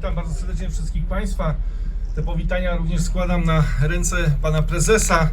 Witam bardzo serdecznie wszystkich Państwa. Te powitania również składam na ręce pana prezesa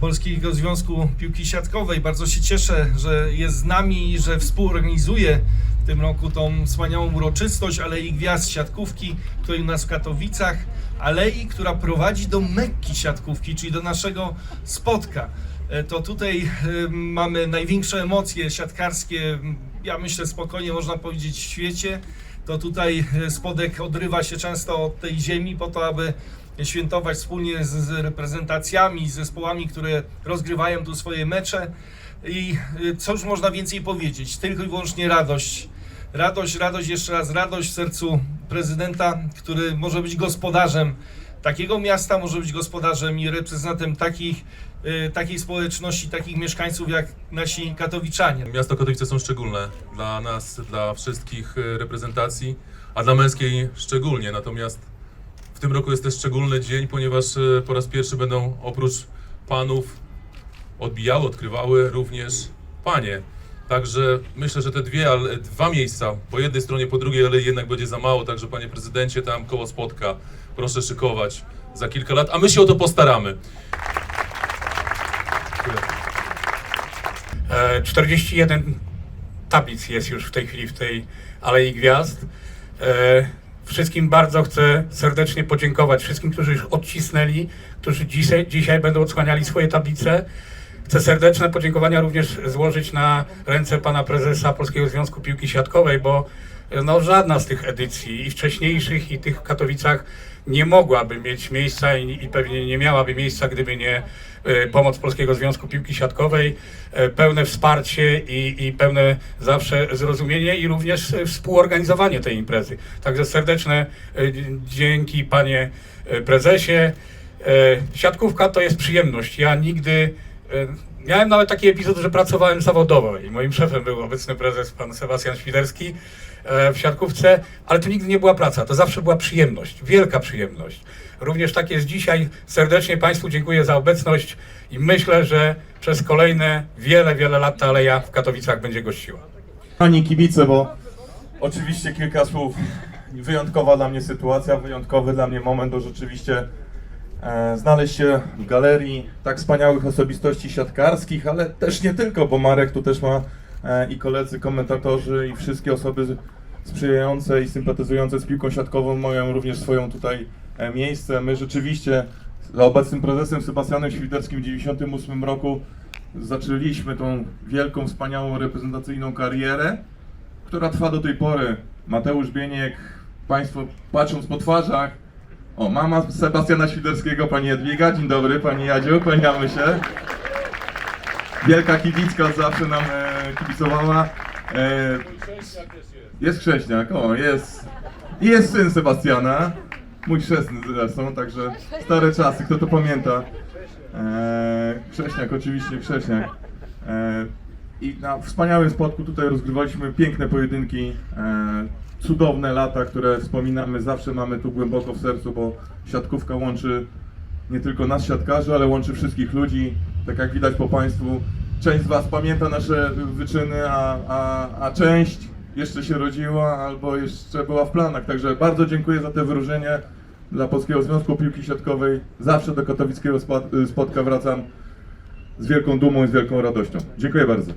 Polskiego Związku Piłki Siatkowej. Bardzo się cieszę, że jest z nami i że współorganizuje w tym roku tą wspaniałą uroczystość Alei Gwiazd Siatkówki, której u nas w Katowicach, alei, która prowadzi do Mekki Siatkówki, czyli do naszego spotka. E, To tutaj e, mamy największe emocje siatkarskie, ja myślę spokojnie można powiedzieć w świecie to tutaj e, spodek odrywa się często od tej ziemi po to, aby świętować wspólnie z, reprezentacjami, z zespołami, które rozgrywają tu swoje mecze. I e, cóż można więcej powiedzieć? Tylko i wyłącznie radość. Radość, radość, jeszcze raz radość w sercu prezydenta, który może być gospodarzem takiego miasta, może być gospodarzem i reprezentantem takich, e, takiej społeczności, takich mieszkańców jak nasi katowiczanie. Miasto Katowice są szczególne dla nas, dla wszystkich e, reprezentacji, a dla męskiej szczególnie. Natomiast w tym roku jest też szczególny dzień, ponieważ e, po raz pierwszy będą oprócz panów odbijały, odkrywały również panie. Także myślę, że te dwie, ale dwa miejsca, po jednej stronie, po drugiej, ale jednak będzie za mało. Także panie prezydencie, tam koło spotka, proszę szykować za kilka lat, a my się o to postaramy. Dziękuję. E, 41 tablic jest już w tej chwili w tej Alei Gwiazd. E, Wszystkim bardzo chcę serdecznie podziękować. Wszystkim, którzy już odcisnęli, którzy dzisiaj, dzisiaj będą odsłaniali swoje tablice. Chcę serdeczne podziękowania również złożyć na ręce pana prezesa Polskiego Związku Piłki Siatkowej, bo no, żadna z tych edycji, i wcześniejszych, i tych w Katowicach, nie mogłaby mieć miejsca i, i pewnie nie miałaby miejsca, gdyby nie e, pomoc Polskiego Związku Piłki Siatkowej, e, pełne wsparcie i, i pełne zawsze zrozumienie i również e, współorganizowanie tej imprezy. Także serdeczne e, dzięki panie prezesie. E, Siatkówka to jest przyjemność. Ja nigdy miałem nawet taki epizod, że pracowałem zawodowo i moim szefem był obecny prezes pan Sebastian Świderski e, w siatkówce, ale to nigdy nie była praca, to zawsze była przyjemność, wielka przyjemność. Również tak jest dzisiaj. Serdecznie Państwu dziękuję za obecność i myślę, że przez kolejne wiele, wiele lat ta aleja w Katowicach będzie gościła. Kochani kibice, bo oczywiście kilka słów. Wyjątkowa dla mnie sytuacja, wyjątkowy dla mnie moment, bo rzeczywiście znaleźć się w galerii tak wspaniałych osobistości siatkarskich, ale też nie tylko, bo Marek tu też ma e, i koledzy komentatorzy i wszystkie osoby sprzyjające i sympatyzujące z piłką siatkową mają również swoją tutaj e, miejsce. My rzeczywiście z obecnym prezesem Sebastianem Świderskim w 1998 roku zaczęliśmy tą wielką, wspaniałą reprezentacyjną karierę, która trwa do tej pory. Mateusz Bieniek, Państwo patrząc po twarzach, o, mama Sebastiana Świderskiego, Pani Jadwiga, dzień dobry, Pani Jadziu, kłaniamy się. Wielka kibicka zawsze nam e, kibicowała. E, jest chrześniak, o, jest. I jest syn Sebastiana, mój chrzestny zresztą, także stare czasy, kto to pamięta. E, Krześniak, oczywiście Krześniak. E, I na wspaniałym spotku tutaj rozgrywaliśmy piękne pojedynki, e, cudowne lata, które wspominamy, zawsze mamy tu głęboko w sercu, bo siatkówka łączy nie tylko nas siatkarzy, ale łączy wszystkich ludzi. Tak jak widać po Państwu, część z Was pamięta nasze wyczyny, a, a, a część jeszcze się rodziła albo jeszcze była w planach. Także bardzo dziękuję za te wyróżnienie dla Polskiego Związku Piłki Siatkowej. Zawsze do katowickiego spot- spotka wracam z wielką dumą i z wielką radością. Dziękuję bardzo.